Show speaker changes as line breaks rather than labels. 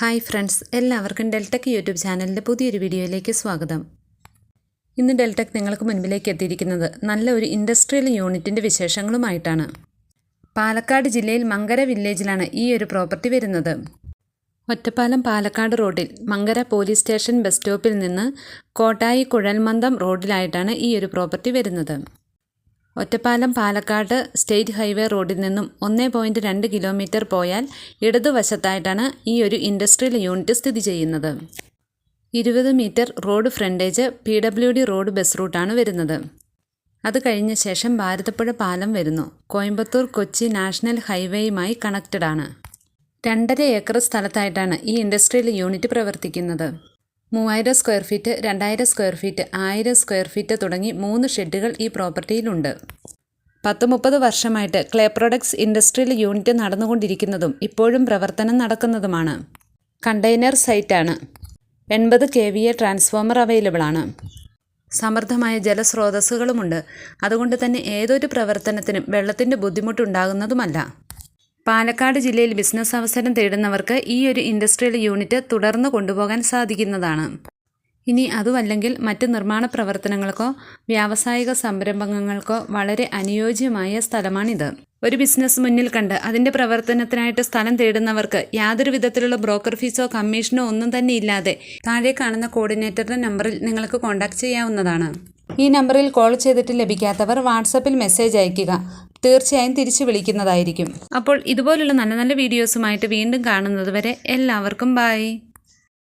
Hi friends എല്ലാവർക്കും Deltech YouTube ചാനലിന്റെ പുതിയൊരു വീഡിയോയിലേക്ക് സ്വാഗതം. ഇന്ന് ഡെൽടെക് നിങ്ങൾക്ക് മുൻപിലേക്ക് എത്തിയിരിക്കുന്നത് നല്ല ഒരു ഇൻഡസ്ട്രിയൽ യൂണിറ്റിന്റെ വിശേഷങ്ങളുമായിട്ടാണ്. പാലക്കാട് ജില്ലയിൽ മങ്കര വില്ലേജിലാണ് ഈ ഒരു പ്രോപ്പർട്ടി വരുന്നത്. ഒറ്റപ്പാലം പാലക്കാട് റോഡിൽ മങ്കര പോലീസ് സ്റ്റേഷൻ ബസ് സ്റ്റോപ്പിൽ നിന്ന് കോട്ടായി കുഴൽമന്തം റോഡിലായിട്ടാണ് ഈ ഒരു പ്രോപ്പർട്ടി വരുന്നത്. ഒറ്റപ്പാലം പാലക്കാട് സ്റ്റേറ്റ് ഹൈവേ റോഡിൽ നിന്നും ഒന്നേ പോയിന്റ് രണ്ട് കിലോമീറ്റർ പോയാൽ ഇടതുവശത്തായിട്ടാണ് ഈ ഒരു ഇൻഡസ്ട്രിയൽ യൂണിറ്റ് സ്ഥിതി ചെയ്യുന്നത്. ഇരുപത് metre road frontage P W D road bus റൂട്ടാണ് വരുന്നത്. അത് കഴിഞ്ഞ ശേഷം ഭാരതപ്പുഴ പാലം വരുന്നു. കോയമ്പത്തൂർ കൊച്ചി നാഷണൽ ഹൈവേയുമായി കണക്റ്റഡ് ആണ് രണ്ടര ഏക്കർ സ്ഥലത്തായിട്ടാണ് ഈ ഇൻഡസ്ട്രിയൽ യൂണിറ്റ് പ്രവർത്തിക്കുന്നത്. മൂവായിരം സ്ക്വയർ ഫീറ്റ് രണ്ടായിരം സ്ക്വയർ ഫീറ്റ് ആയിരം സ്ക്വയർ ഫീറ്റ് തുടങ്ങി മൂന്ന് ഷെഡുകൾ ഈ പ്രോപ്പർട്ടിയിലുണ്ട്. പത്ത് മുപ്പത് വർഷമായിട്ട് ക്ലേ പ്രൊഡക്ട്സ് ഇൻഡസ്ട്രിയൽ യൂണിറ്റ് നടന്നുകൊണ്ടിരിക്കുന്നതും ഇപ്പോഴും പ്രവർത്തനം നടക്കുന്നതുമാണ്. കണ്ടെയ്നർ സൈറ്റാണ്. എൺപത് K V A transformer available ആണ് സമൃദ്ധമായ ജലസ്രോതസ്സുകളുമുണ്ട്. അതുകൊണ്ട് തന്നെ ഏതൊരു പ്രവർത്തനത്തിനും വെള്ളത്തിന്റെ ബുദ്ധിമുട്ടുണ്ടാകുന്നതുമല്ല. പാലക്കാട് ജില്ലയിൽ ബിസിനസ് അവസരം തേടുന്നവർക്ക് ഈ ഒരു ഇൻഡസ്ട്രിയൽ യൂണിറ്റ് തുടർന്ന് കൊണ്ടുപോകാൻ സാധിക്കുന്നതാണ്. ഇനി അതുമല്ലെങ്കിൽ മറ്റ് നിർമ്മാണ പ്രവർത്തനങ്ങൾക്കോ വ്യാവസായിക സംരംഭങ്ങൾക്കോ വളരെ അനുയോജ്യമായ സ്ഥലമാണിത്. ഒരു ബിസിനസ് മുന്നിൽ കണ്ട് അതിന്റെ പ്രവർത്തനത്തിനായിട്ട് സ്ഥലം തേടുന്നവർക്ക് യാതൊരു വിധത്തിലുള്ള ബ്രോക്കർ ഫീസോ കമ്മീഷനോ ഒന്നും തന്നെ ഇല്ലാതെ താഴെ കാണുന്ന കോർഡിനേറ്ററുടെ നമ്പറിൽ നിങ്ങൾക്ക് കോൺടാക്ട് ചെയ്യാവുന്നതാണ്. ഈ നമ്പറിൽ കോൾ ചെയ്തിട്ട് ലഭിക്കാത്തവർ വാട്സപ്പിൽ മെസ്സേജ് അയയ്ക്കുക. തീർച്ചയായും തിരിച്ചു വിളിക്കുന്നതായിരിക്കും. അപ്പോൾ ഇതുപോലുള്ള നല്ല നല്ല വീഡിയോസുമായിട്ട് വീണ്ടും കാണുന്നത് വരെ എല്ലാവർക്കും ബായ്